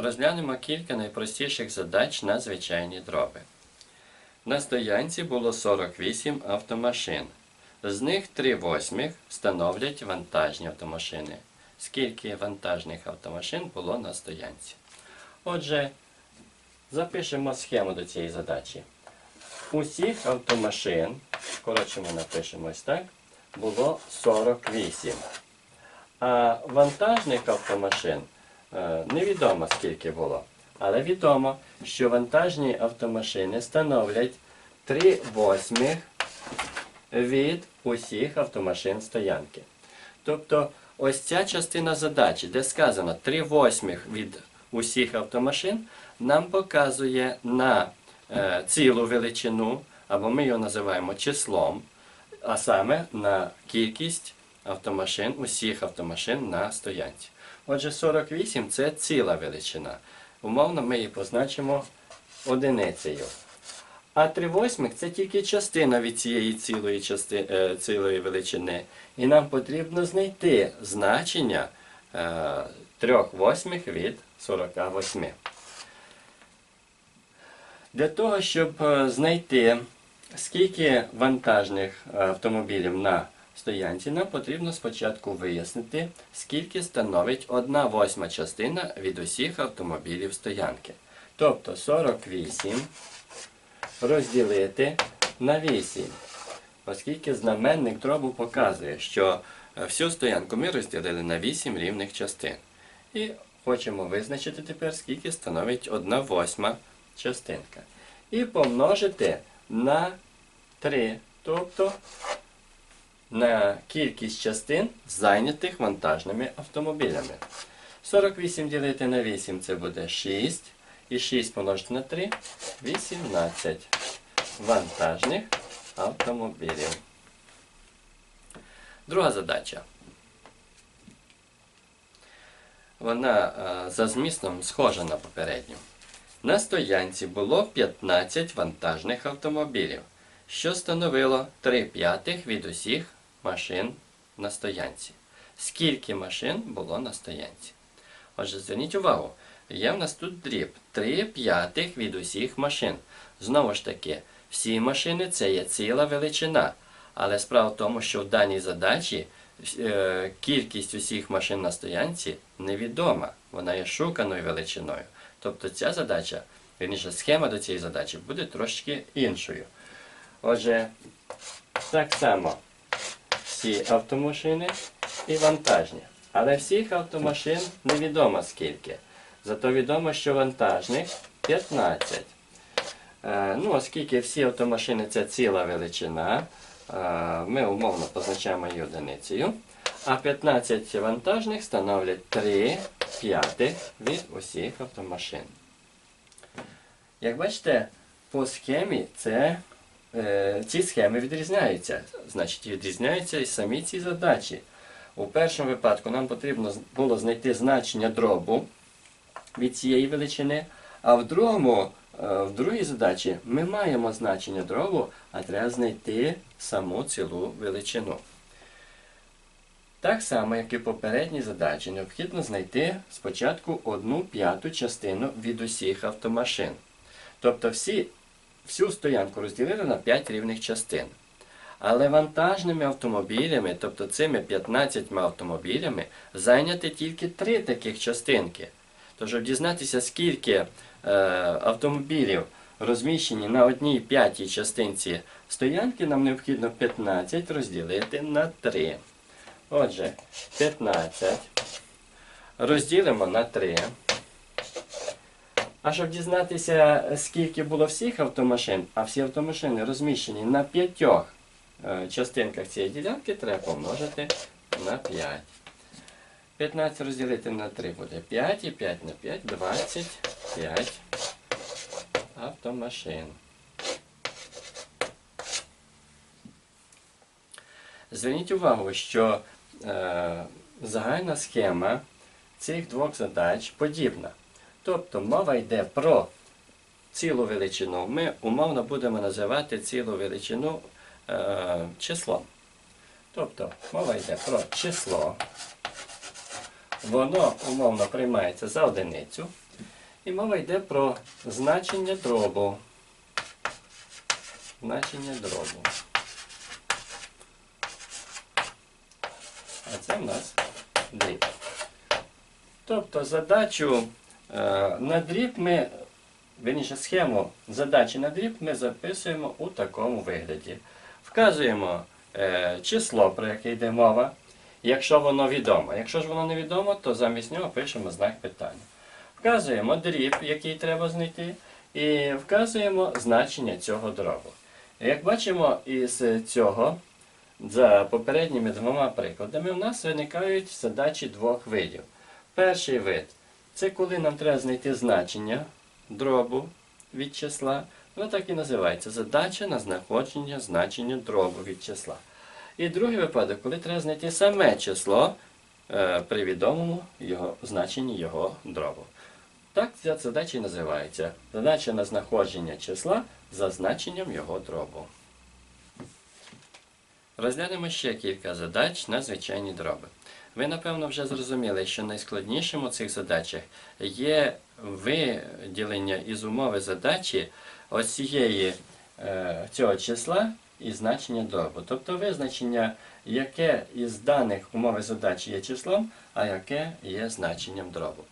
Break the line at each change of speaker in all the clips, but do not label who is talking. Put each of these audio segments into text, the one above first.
розглянемо кілька найпростіших задач на звичайні дроби. На стоянці було 48 автомашин. З них 3 восьмих становлять вантажні автомашини. Скільки вантажних автомашин було на стоянці? Отже, запишемо схему до цієї задачі. Усіх автомашин, коротше ми напишемо ось так, було 48. А вантажних автомашин невідомо скільки було. Але відомо, що вантажні автомашини становлять 3 восьмих від усіх автомашин стоянки. Тобто ось ця частина задачі, де сказано 3 восьмих від усіх автомашин, нам показує на е, цілу величину, або ми його називаємо числом, а саме на кількість автомашин, усіх автомашин на стоянці. Отже, 48 це ціла величина. Умовно ми її позначимо одиницею. А 3 восьмих це тільки частина від цієї цілої, части, е, цілої величини. І нам потрібно знайти значення е, 3 восьмих від 48. Для того, щоб е, знайти, скільки вантажних автомобілів на стоянці, нам потрібно спочатку вияснити, скільки становить 1 восьма частина від усіх автомобілів стоянки. Тобто 48 розділити на 8. Оскільки знаменник дробу показує, що е, всю стоянку ми розділили на 8 рівних частин. І хочемо визначити тепер, скільки становить 1 восьма частинка. І помножити на 3, тобто на кількість частин, зайнятих вантажними автомобілями. 48 ділити на 8 це буде 6. І 6 помножити на 3 18 вантажних автомобілів. Друга задача. Вона е, за змістом схожа на попередню. На стоянці було 15 вантажних автомобілів, що становило 3 п'ятих від усіх машин на стоянці. Скільки машин було на стоянці? Отже, зверніть увагу, є в нас тут дріб 3 п'ятих від усіх машин. Знову ж таки, всі машини це є ціла величина. Але справа в тому, що в даній задачі е, кількість усіх машин на стоянці невідома. Вона є шуканою величиною. Тобто ця задача, вірніше, схема до цієї задачі буде трошки іншою. Отже, так само всі автомашини і вантажні. Але всіх автомашин невідомо скільки. Зато відомо, що вантажних 15. Е, ну, оскільки всі автомашини це ціла величина, е, ми умовно позначаємо її одиницею. А 15 вантажних становлять 3 п'ятих від усіх автомашин. Як бачите, по схемі це, ці схеми відрізняються. Значить, відрізняються і самі ці задачі. У першому випадку нам потрібно було знайти значення дробу від цієї величини, а в другому, е, в другій задачі ми маємо значення дробу, а треба знайти саму цілу величину. Так само, як і в попередній задачі, необхідно знайти спочатку одну п'яту частину від усіх автомашин. Тобто всі, всю стоянку розділили на 5 рівних частин. Але вантажними автомобілями, тобто цими 15 автомобілями, зайняті тільки 3 таких частинки. Тож, щоб дізнатися, скільки е, автомобілів розміщені на одній п'ятій частинці стоянки, нам необхідно 15 розділити на 3. Отже, 15 розділимо на 3. А щоб дізнатися, скільки було всіх автомашин, а всі автомашини розміщені на п'ятьох е, частинках цієї ділянки, треба помножити на 5. 15 розділити на 3 буде 5 і 5 на 5 25 автомашин. Зверніть увагу, що е, загальна схема цих двох задач подібна. Тобто мова йде про цілу величину. Ми умовно будемо називати цілу величину е, числом. Тобто мова йде про число. Воно умовно приймається за одиницю. І мова йде про значення дробу. Значення дробу. А це в нас дріб. Тобто задачу на дріб ми, верніше схему задачі на дріб ми записуємо у такому вигляді. Вказуємо е, число, про яке йде мова, якщо воно відомо. Якщо ж воно не відомо, то замість нього пишемо знак питання. Вказуємо дріб, який треба знайти, і вказуємо значення цього дробу. Як бачимо із цього, за попередніми двома прикладами, у нас виникають задачі двох видів. Перший вид це коли нам треба знайти значення дробу від числа. Воно так і називається задача на знаходження значення дробу від числа. І другий випадок, коли треба знайти саме число е, при відомому його, значенні його дробу. Так ця задача і називається. Задача на знаходження числа за значенням його дробу. Розглянемо ще кілька задач на звичайні дроби. Ви, напевно, вже зрозуміли, що найскладнішим у цих задачах є виділення із умови задачі ось цієї, е, цього числа і значення дробу. Тобто визначення, яке із даних умови задачі є числом, а яке є значенням дробу.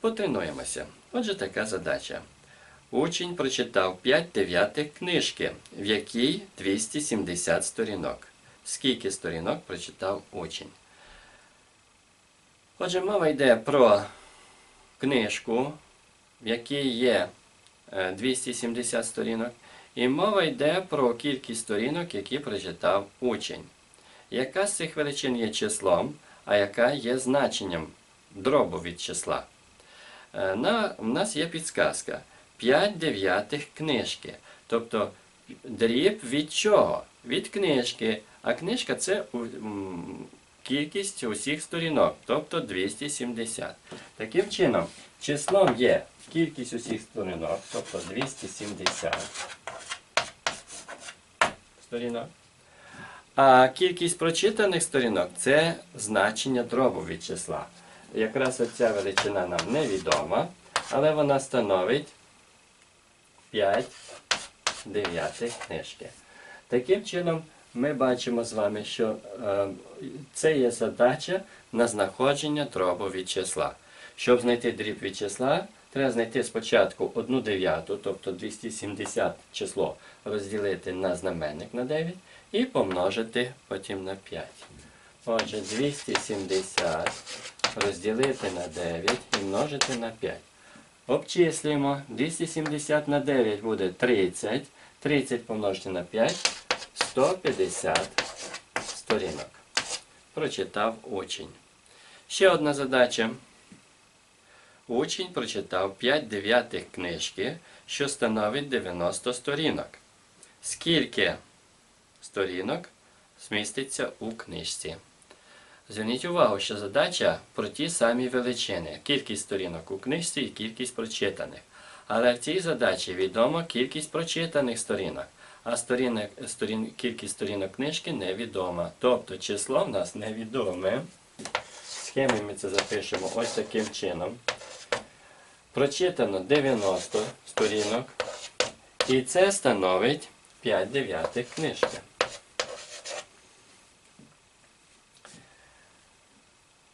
Потренуємося. Отже, така задача. Учень прочитав 5 дев'ятих книжки, в якій 270 сторінок. Скільки сторінок прочитав учень? Отже, мова йде про книжку, в якій є е, 270 сторінок, і мова йде про кількість сторінок, які прочитав учень. Яка з цих величин є числом, а яка є значенням дробу від числа? Е, На, у нас є підсказка. 5 дев'ятих книжки. Тобто дріб від чого? Від книжки. А книжка це кількість усіх сторінок, тобто 270. Таким чином, числом є кількість усіх сторінок, тобто 270 сторінок. А кількість прочитаних сторінок це значення дробу від числа. Якраз оця величина нам невідома, але вона становить 5 дев'ятих книжки. Таким чином, ми бачимо з вами, що е, це є задача на знаходження дробу від числа. Щоб знайти дріб від числа, треба знайти спочатку 1 дев'яту, тобто 270 число, розділити на знаменник на 9 і помножити потім на 5. Отже, 270 розділити на 9 і множити на 5. Обчислюємо. 270 на 9 буде 30. 30 помножити на 5 150 сторінок. Прочитав учень. Ще одна задача. Учень прочитав 5 дев'ятих книжки, що становить 90 сторінок. Скільки сторінок зміститься у книжці? Зверніть увагу, що задача про ті самі величини. Кількість сторінок у книжці і кількість прочитаних. Але в цій задачі відома кількість прочитаних сторінок, а сторінок, сторін, кількість сторінок книжки невідома. Тобто число в нас невідоме. В схемі ми це запишемо ось таким чином. Прочитано 90 сторінок. І це становить 5 дев'ятих книжки.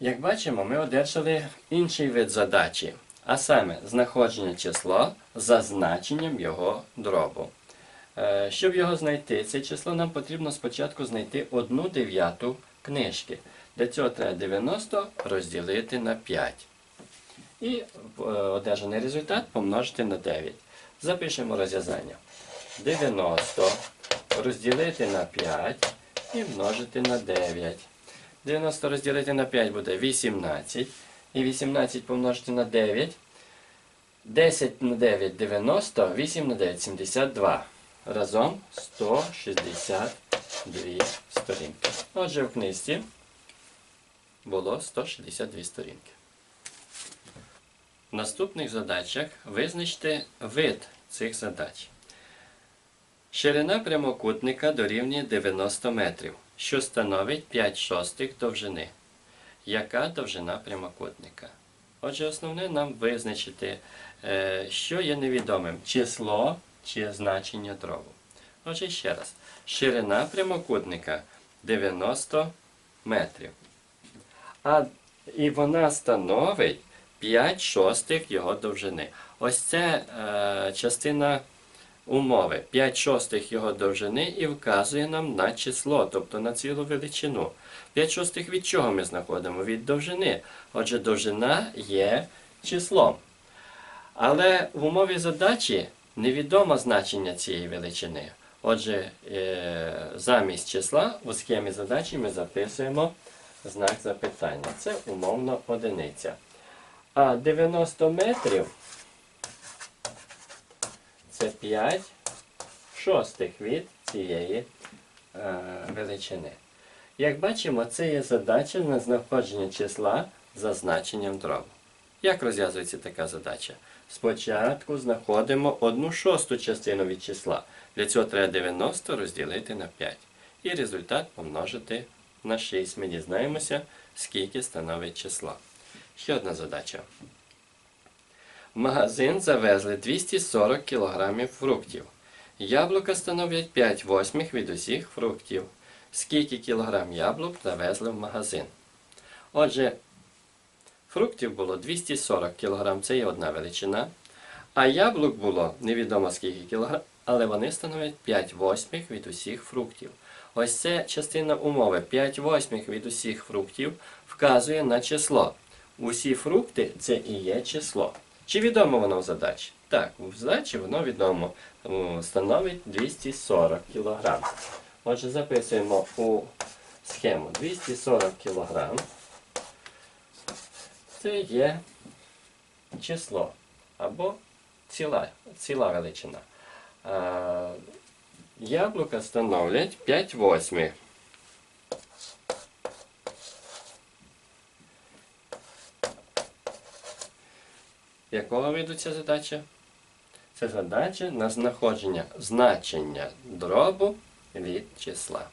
Як бачимо, ми одержали інший вид задачі, а саме знаходження числа за значенням його дробу. Е, Щоб його знайти, це число нам потрібно спочатку знайти одну дев'яту книжки. Для цього треба 90 розділити на 5. І е, одержаний результат помножити на 9. Запишемо розв'язання. 90 розділити на 5 і множити на 9. 90 розділити на 5 буде 18. І 18 помножити на 9. 10 на 9 90, 8 на 9 72. Разом 162 сторінки. Отже, в книжці було 162 сторінки. В наступних задачах визначте вид цих задач. Ширина прямокутника дорівнює 90 метрів, що становить 5 шостих довжини. Яка довжина прямокутника? Отже, основне нам визначити, е, що є невідомим число чи значення дробу. Отже, ще раз. Ширина прямокутника 90 метрів. А, і вона становить 5 шостих його довжини. Ось це е, частина умови. 5 шостих його довжини і вказує нам на число, тобто на цілу величину. 5 шостих від чого ми знаходимо? Від довжини. Отже, довжина є числом. Але в умові задачі невідомо значення цієї величини. Отже, е, замість числа у схемі задачі ми записуємо знак запитання. Це умовно одиниця. А 90 метрів це 5 шостих від цієї е, величини. Як бачимо, це є задача на знаходження числа за значенням дробу. Як розв'язується така задача? Спочатку знаходимо одну шосту частину від числа. Для цього треба 90 розділити на 5. І результат помножити на 6. Ми дізнаємося, скільки становить число. Ще одна задача. В магазин завезли 240 кг фруктів. Яблука становлять 5 восьмих від усіх фруктів. Скільки кілограм яблук завезли в магазин? Отже, фруктів було 240 кг, це є одна величина. А яблук було невідомо скільки кілограм, але вони становлять 5 восьмих від усіх фруктів. Ось це частина умови. 5 восьмих від усіх фруктів вказує на число. Усі фрукти це і є число. Чи відомо воно в задачі? Так, в задачі воно відомо становить 240 кг. Отже, записуємо у схему 240 кг. Це є число або ціла, ціла величина. А, яблука становлять 5 восьмих. Якого виду ця задача? Це задача на знаходження значення дробу від числа.